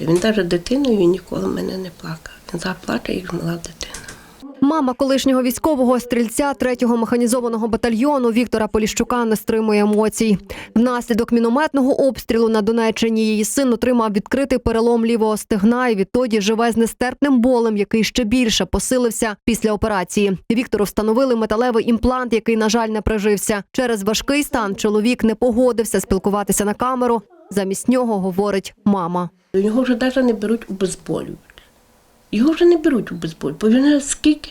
Він навіть дитиною ніколи мене не плакав. Він заплаче, як мала дитина. Мама колишнього військового стрільця 3-го механізованого батальйону Віктора Поліщука не стримує емоцій. Внаслідок мінометного обстрілу на Донеччині її син отримав відкритий перелом лівого стегна і відтоді живе з нестерпним болем, який ще більше посилився після операції. Віктору встановили металевий імплант, який, на жаль, не прижився. Через важкий стан чоловік не погодився спілкуватися на камеру. Замість нього говорить мама. Його вже навіть не беруть у безболюють. Його вже не беруть у безболюють, бо він скільки,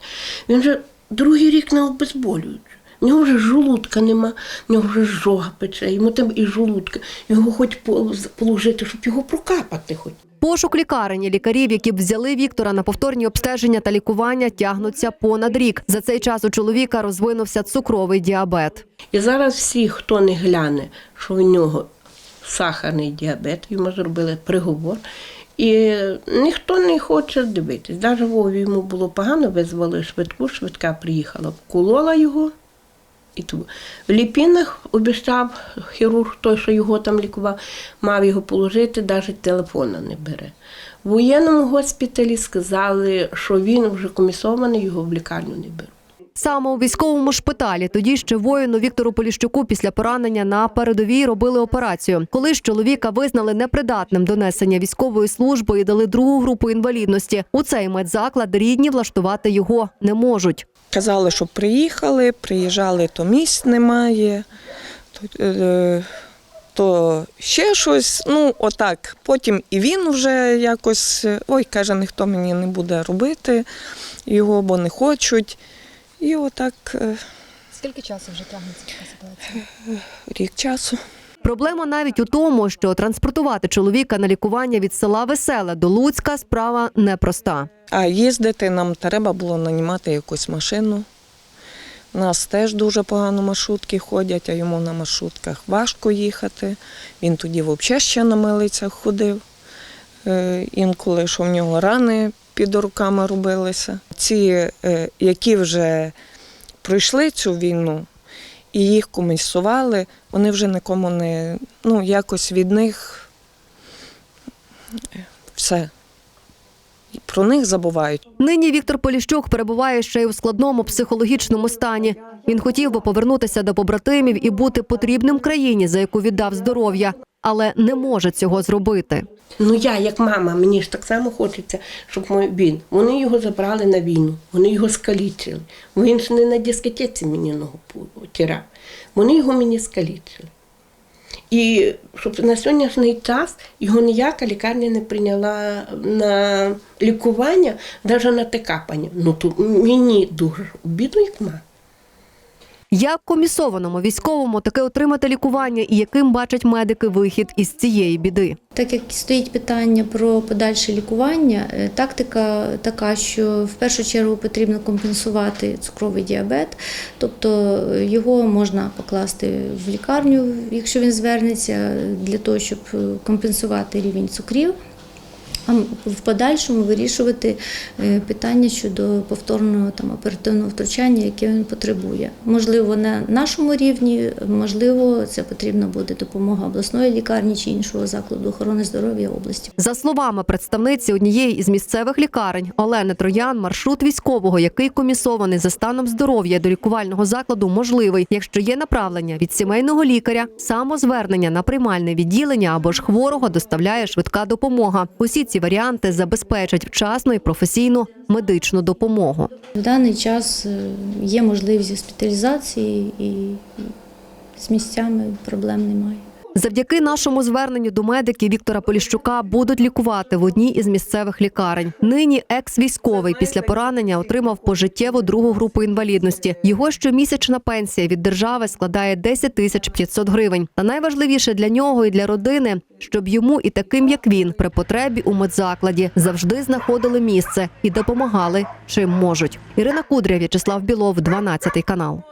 він вже другий рік не обезболюють. В нього вже жолудка нема, в нього вже жога пече, йому там і жолудка. Його хоч по- положити, щоб його прокапати хоч. Пошук лікарень лікарів, які б взяли Віктора на повторні обстеження та лікування, тягнуться понад рік. За цей час у чоловіка розвинувся цукровий діабет. І зараз всі, хто не гляне, що в нього сахарний діабет, йому зробили приговор. І ніхто не хоче дивитись. Навіть Вові йому було погано, визвали швидку, швидка приїхала, вколола його. І ту. В Ліпінах обіцяв хірург, той, що його там лікував, мав його положити, навіть телефона не бере. В воєнному госпіталі сказали, що він вже комісований, його в лікарню не беруть. Саме у військовому шпиталі тоді ще воїну Віктору Поліщуку після поранення на передовій робили операцію. Коли ж чоловіка визнали непридатним до несення військової служби і дали другу групу інвалідності, у цей медзаклад рідні влаштувати його не можуть. Казали, що приїхали, приїжджали, то місць немає, то, е, то ще щось. Ну, отак. Потім і він вже якось, е, ой, каже, ніхто мені не буде робити його, бо не хочуть. І отак е, Скільки часу вже тягнеться така ситуація? рік часу. Проблема навіть у тому, що транспортувати чоловіка на лікування від села Веселе до Луцька справа непроста. А їздити нам треба було нанімати якусь машину. У нас теж дуже погано маршрутки ходять, а йому на маршрутках важко їхати. Він тоді взагалі ще на милицях ходив. Е, Інколи, що в нього рани під руками робилися. Ці, е, які вже пройшли цю війну і їх комісували, вони вже нікому не ну, якось від них все. Про них забувають. Нині Віктор Поліщук перебуває ще й у складному психологічному стані. Він хотів би повернутися до побратимів і бути потрібним країні, за яку віддав здоров'я, але не може цього зробити. Ну я, як мама, мені ж так само хочеться, щоб мой він. Вони його забрали на війну, вони його скалічили. Він ж не на дискотеці мені ногу потирав. Вони його мені скалічили. І щоб на сьогоднішній час його ніяка лікарня не прийняла на лікування, навіть на те капання. Ну то мені дуже обідно, як мама. Як комісованому військовому таке отримати лікування і яким бачать медики вихід із цієї біди? Так як стоїть питання про подальше лікування, е, тактика така, що в першу чергу потрібно компенсувати цукровий діабет, тобто е, його можна покласти в лікарню, якщо він звернеться, для того, щоб е, компенсувати рівень цукрів. А в подальшому вирішувати е, питання щодо повторного там оперативного втручання, яке він потребує. Можливо, на нашому рівні, можливо, це потрібна буде допомога обласної лікарні чи іншого закладу охорони здоров'я області. За словами представниці однієї із місцевих лікарень Олени Троян, маршрут військового, який комісований за станом здоров'я до лікувального закладу, можливий, якщо є направлення від сімейного лікаря, самозвернення на приймальне відділення або ж хворого доставляє швидка допомога. Усі ці варіанти забезпечать вчасну і професійну медичну допомогу. В даний час е, є можливість госпіталізації і з місцями проблем немає. Завдяки нашому зверненню до медиків Віктора Поліщука будуть лікувати в одній із місцевих лікарень. Нині екс-військовий після поранення отримав пожиттєву другу групу інвалідності. Його щомісячна пенсія від держави складає 10 тисяч 500 гривень. Та найважливіше для нього і для родини, щоб йому і таким, як він, при потребі у медзакладі завжди знаходили місце і допомагали чим можуть. Ірина Кудря, В'ячеслав Білов, 12 канал.